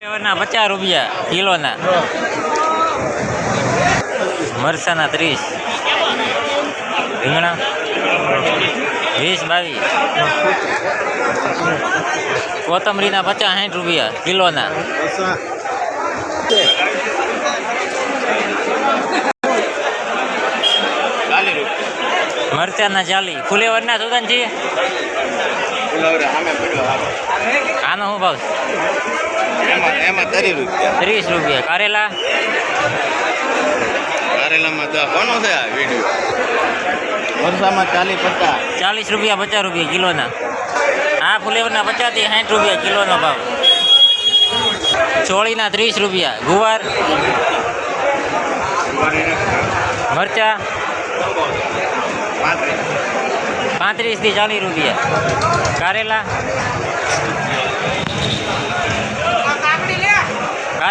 ના પચાસ રૂપિયા કિલોના. મરસાના ત્રીસ. રીંગણા વીસ બાવીસ. કોથમરીના પચાસ સાઠ રૂપિયા કિલોના. મરચાના ચાલી. ફુલેવરના સુદાન છે. આનો શું ભાવ એમાં એમાં તરી રૂપિયા. ત્રીસ રૂપિયા. કારેલા? કારેલામાં દસ કોનો છે આ વીડિયો વરસામાં ચાલી પચાસ. ચાલીસ રૂપિયા પચાસ રૂપિયા કિલોના. આ ફ્લેવરના પચાસથી સાઠ રૂપિયા કિલોનો ભાવ. ચોળીના ત્રીસ રૂપિયા. ગુવાર? મરચા? પાંત્રીસ. પાંત્રીસથી ચાલીસ રૂપિયા. કારેલા?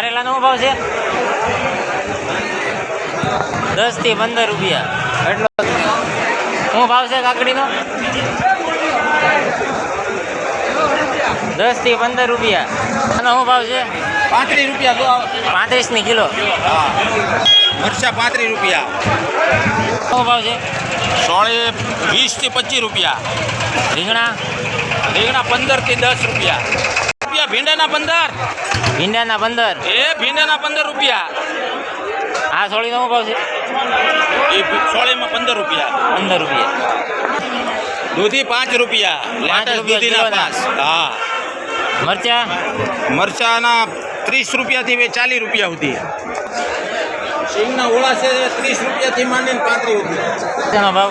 કારેલાનો ભાવ છે? દસથી પંદર રૂપિયા. એટલો શું ભાવ છે કાકડીનો? દસથી પંદર રૂપિયા. આનો શું ભાવ છે? પાંત્રીસ રૂપિયા પાંત્રીસની કિલો. હા. મરચા પાંત્રીસ રૂપિયા. શું ભાવ છે? સોળે વીસથી પચીસ રૂપિયા. રીંગણા? રીંગણા પંદરથી દસ રૂપિયા. ભીંડાના પંદર ભીંડાના પંદર એ ભીંડાના પંદર રૂપિયા. આ સોળીનો શું ભાવ છે? એ સોળીમાં પંદર રૂપિયા. પંદર રૂપિયા. દૂધી પાંચ રૂપિયા. લેટેસ્ટ દૂધીના. પાંચ. હા. મરચા? મરચાના ત્રીસ રૂપિયાથી ચાલીસ રૂપિયા સુધી. સિંગના ઓળા છે ત્રીસ રૂપિયાથી માંડીને પાંત્રીસ રૂપિયા ભાવ?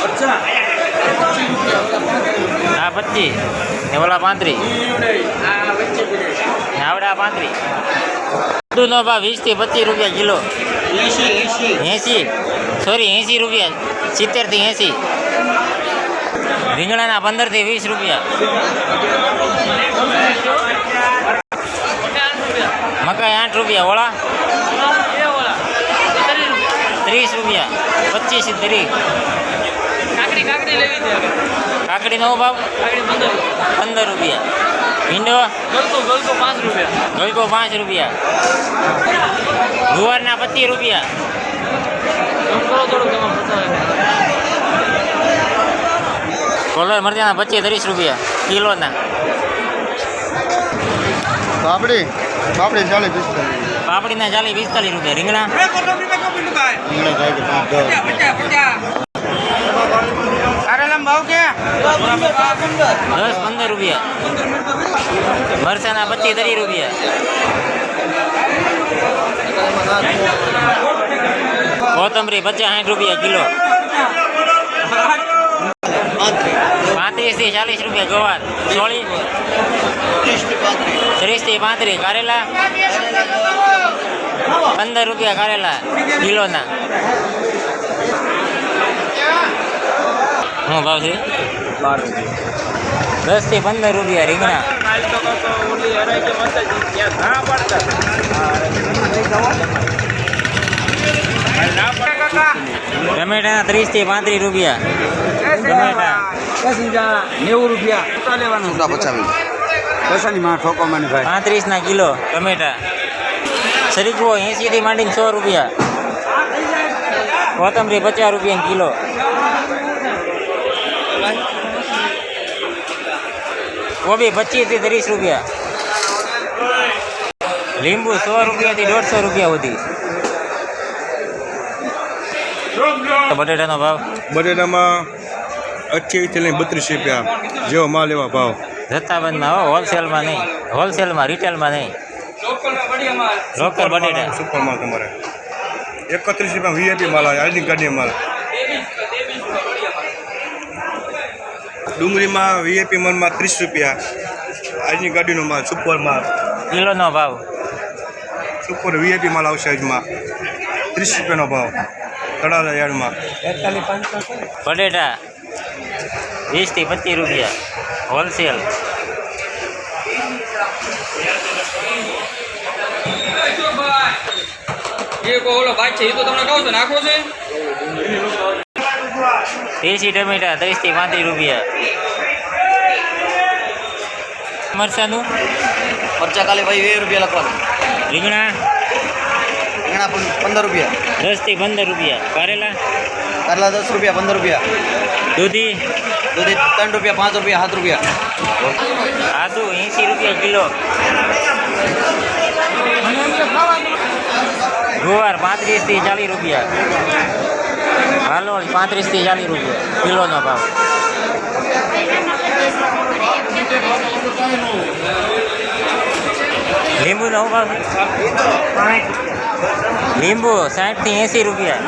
મરચા. આ પચીસ. ને ઓલા પાંત્રીસ આવડા પાંત્રીસ દૂધનો ભાવ વીસથી પચીસ રૂપિયા કિલો. એંસી. સોરી, એંસી રૂપિયા. સિત્તેરથી એંસી. રીંગણાના પંદરથી વીસ રૂપિયા. મકાઈ આઠ રૂપિયા ઓળા ત્રીસ રૂપિયા, પચીસ ત્રીસ. કાકડી કાકડી લેવી છે કાકડીનો ભાવ? કાકડી પંદર પંદર રૂપિયા. ભીંડો? ગલકો ગલકો પાંચ રૂપિયા. ગલકો પાંચ રૂપિયા. ગુવારના પચીસ રૂપિયા. કોલર મરચાના પચીસ ત્રીસ રૂપિયા. કિલોના. પાપડી પાપડી ચાલીસ પિસ્તાલીસ પાપડીના ચાલીસ પિસ્તાલીસ રૂપિયા. રીંગણા રીંગણા થાય કે પાંચ દસ પંદર રૂપિયા. મરચાના પચીસ ત્રીસ રૂપિયા. કોથમરી પચાસ સાઠ રૂપિયા કિલો. પાંત્રીસથી ચાલીસ રૂપિયા ગવાર. સોળી. ત્રીસથી પાંત્રીસ કારેલા. પંદર રૂપિયા કારેલા કિલોના. શું ભાવ છે? દસથી પંદર રૂપિયા રીંગણા. ટમેટાના ત્રીસથી પાંત્રીસ રૂપિયા. ટમેટા. નેવું રૂપિયા લેવાનું પચાવી ઠોકો મને ભાઈ પાંત્રીસ ના કિલો ટમેટા. શરીકવો એંસી થી માંડીને સો રૂપિયા. કોથમરી પચાસ રૂપિયા કિલો. કોબી પચીસથી ત્રીસ રૂપિયા. લીંબુ સો રૂપિયા થી દોઢસો રૂપિયા સુધી. બટેટાનો ભાવ? બટેટામાં અઠ્યાવીસથી લઈને બત્રીસ રૂપિયા જેવો માલ એવા ભાવ. જથ્થાબંધમાં હો હોલસેલમાં નહીં. હોલસેલમાં રિટેલમાં નહીં. લોકલ બટેટા. સુપર માલ તમારે એકત્રીસ રૂપિયા વીએપી માલ આવે આઈડી કાર્ડની માલ. ડુંગળીમાં વીએપી મનમાં ત્રીસ રૂપિયા. આજની ગાડીનો માલ સુપર માલ. કિલોનો ભાવ? સુપર વીએપી માલ આવશે આજમાં. ત્રીસ રૂપિયાનો ભાવ. તળાજા યાર્ડમાં. બટેટા વીસથી પચીસ રૂપિયા. હોલસેલ. એ કો ઓલો ભાઈ છે એ તો તમને કહું છું નાખો છે. દેશી ટમેટા ત્રીસથી પાંત્રીસ રૂપિયા. મરચાનું મરચા ખાલી ભાઈ વીસ રૂપિયા લખવાનું. રીંગણા? રીંગણા પંદર રૂપિયા. દસથી પંદર રૂપિયા. કારેલા? કારેલા દસ રૂપિયા પંદર રૂપિયા. દૂધી? દૂધી ત્રણ રૂપિયા પાંચ રૂપિયા સાત રૂપિયા. આદુ એંસી રૂપિયા કિલો. ગુવાર પાંત્રીસથી ચાલીસ રૂપિયા. હાલોળ પાંત્રીસથી ચાલીસ રૂપિયા કિલોનો ભાવ. લીંબુ નો ભાવ લીંબુ સાઠથી એંસી રૂપિયા.